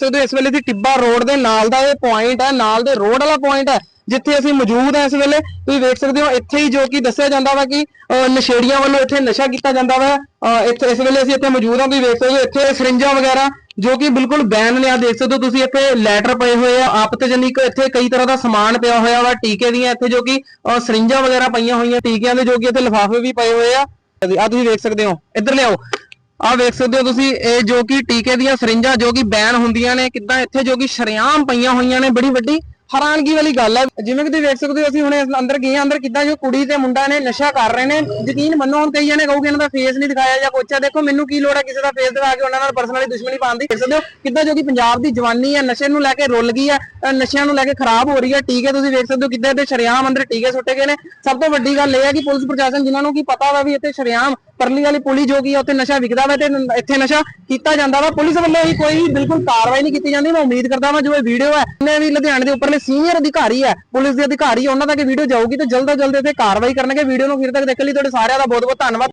ਸਕਦੇ ਹੋ ਇਸ ਵੇਲੇ ਦੀ ਟਿੱਬਾ ਰੋਡ ਦੇ ਨਾਲ ਦਾ ਇਹ ਪੁਆਇੰਟ ਹੈ, ਨਾਲ ਦੇ ਰੋਡ ਵਾਲਾ ਪੁਆਇੰਟ ਹੈ, ਜਿੱਥੇ ਅਸੀਂ ਮੌਜੂਦ ਹਾਂ ਇਸ ਵੇਲੇ। ਤੁਸੀਂ ਵੇਖ ਸਕਦੇ ਹੋ, ਇੱਥੇ ਹੀ ਜੋ ਕਿ ਦੱਸਿਆ ਜਾਂਦਾ ਵਾ ਕਿ ਨਸ਼ੇੜੀਆਂ ਵੱਲੋਂ ਇੱਥੇ ਨਸ਼ਾ ਕੀਤਾ ਜਾਂਦਾ ਵਾ। ਇੱਥੇ ਇਸ ਵੇਲੇ ਅਸੀਂ ਇੱਥੇ ਮੌਜੂਦ ਹਾਂ, ਤੁਸੀਂ ਵੇਖ ਸਕਦੇ ਹੋ, ਇੱਥੇ ਸਰਿੰਜਾਂ ਵਗੈਰਾ, ਜੋ ਕਿ ਬਿਲਕੁਲ ਬੈਨ ਨੇ ਆ ਦੇਖ ਸਕਦੇ ਹੋ, ਤੁਸੀਂ ਇੱਥੇ ਲੈਟਰ ਪਏ ਹੋਏ ਆ ਆਪਤਜਨਿਕ ਇੱਥੇ ਕਈ ਤਰ੍ਹਾਂ ਦਾ ਸਮਾਨ ਪਿਆ ਹੋਇਆ ਵਾ, ਟੀਕੇ ਦੀਆਂ ਇੱਥੇ ਜੋ ਕਿ ਸਰਿੰਜਾਂ ਵਗੈਰਾ ਪਈਆਂ ਹੋਈਆਂ, ਟੀਕਿਆਂ ਦੇ ਜੋ ਕਿ ਇੱਥੇ ਲਿਫਾਫੇ ਵੀ ਪਏ ਹੋਏ ਆ। ਆ ਤੁਸੀਂ ਵੇਖ ਸਕਦੇ ਹੋ, ਇੱਧਰ ਲਿਆਓ। ਆ ਵੇਖ ਸਕਦੇ ਹੋ ਤੁਸੀਂ, ਇਹ ਜੋ ਕਿ ਟੀਕੇ ਦੀਆਂ ਸਰਿੰਜਾਂ ਜੋ ਕਿ ਬੈਨ ਹੁੰਦੀਆਂ ਨੇ, ਕਿੱਦਾਂ ਇੱਥੇ ਜੋ ਕਿ ਸ਼ਰੇਆਮ ਪਈਆਂ ਹੋਈਆਂ ਨੇ, ਬੜੀ ਵੱਡੀ ਹੈਰਾਨਗੀ ਵਾਲੀ ਗੱਲ ਹੈ। ਜਿਵੇਂ ਕਿ ਤੁਸੀਂ ਵੇਖ ਸਕਦੇ ਹੋ ਅਸੀਂ ਹੁਣੇ ਅੰਦਰ ਗਏ ਹਾਂ, ਅੰਦਰ ਕਿੱਦਾਂ ਜੋ ਕੁੜੀ ਤੇ ਮੁੰਡਾ ਨੇ ਨਸ਼ਾ ਕਰ ਰਹੇ ਨੇ। ਯਕੀਨ ਮੰਨੋ ਹੁਣ ਕਈ ਜਣੇ ਕਹੋਗੇ ਇਹਨਾਂ ਦਾ ਫੇਸ ਨਹੀਂ ਦਿਖਾਇਆ ਜਾਂ ਕੁਛ ਆ। ਦੇਖੋ ਮੈਨੂੰ ਕੀ ਲੋੜ ਹੈ ਕਿਸੇ ਦਾ ਫੇਸ ਦਿਖਾ ਕੇ ਉਹਨਾਂ ਨਾਲ ਪਰਸਨਲੀ ਦੁਸ਼ਮਣੀ ਪਾਉਣ ਦੀ? ਦੇਖ ਸਕਦੇ ਹੋ ਕਿੱਦਾਂ ਜੋ ਕਿ ਪੰਜਾਬ ਦੀ ਜਵਾਨੀ ਹੈ ਨਸ਼ੇ ਨੂੰ ਲੈ ਕੇ ਰੁੱਲ ਗਈ ਹੈ ਨਸ਼ਿਆਂ ਨੂੰ ਲੈ ਕੇ ਖਰਾਬ ਹੋ ਰਹੀ ਹੈ। ਟੀਕੇ ਤੁਸੀਂ ਵੇਖ ਸਕਦੇ ਹੋ ਕਿੱਦਾਂ ਇੱਥੇ ਸ਼ਰੇਆਮ ਅੰਦਰ ਟੀਕੇ ਸੁੱਟੇ ਗਏ ਨੇ। ਸਭ ਤੋਂ ਵੱਡੀ ਗੱਲ ਇਹ ਹੈ ਕਿ ਪੁਲਿਸ ਪ੍ਰਸ਼ਾਸਨ ਜਿਨ੍ਹਾਂ ਨੂੰ ਕੀ ਪਤਾ ਵਾ ਵੀ ਇੱਥੇ ਸ਼ਰੇਆਮ ਪਰਲੀ ਵਾਲੀ ਪੁਲੀ ਜੋ ਕੀ ਉੱਥੇ ਨਸ਼ਾ ਵਿਕਦਾ ਵਾ ਤੇ ਇੱਥੇ ਨਸ਼ਾ ਕੀਤਾ ਜਾਂਦਾ ਵਾ। ਪੁਲਿਸ ਵੱਲੋਂ ਹੀ ਕੋਈ ਬਿਲਕੁਲ ਕਾਰਵਾਈ ਨਹੀਂ ਕੀਤੀ ਜਾਂਦੀ। ਮੈਂ ਉਮੀਦ ਕਰਦਾ ਵਾਂ ਜੋ ਇਹ ਵੀਡੀਓ ਹੈ ਇਹਨੇ ਵੀ ਲੁਧਿਆਣੇ ਦੇ ਉੱਪਰਲੇ ਸੀਨੀਅਰ ਅਧਿਕਾਰੀ ਹੈ, ਪੁਲਿਸ ਦੇ ਅਧਿਕਾਰੀ, ਉਹਨਾਂ ਤੱਕ ਵੀਡੀਓ ਜਾਊਗੀ ਤੇ ਜਲਦ ਤੋਂ ਜਲਦ ਇੱਥੇ ਕਾਰਵਾਈ ਕਰਨਗੇ। ਵੀਡੀਓ ਨੂੰ ਫਿਰ ਤੱਕ ਦੇਖਣ ਲਈ ਤੁਹਾਡੇ ਸਾਰਿਆਂ ਦਾ ਬਹੁਤ ਬਹੁਤ ਧੰਨਵਾਦ।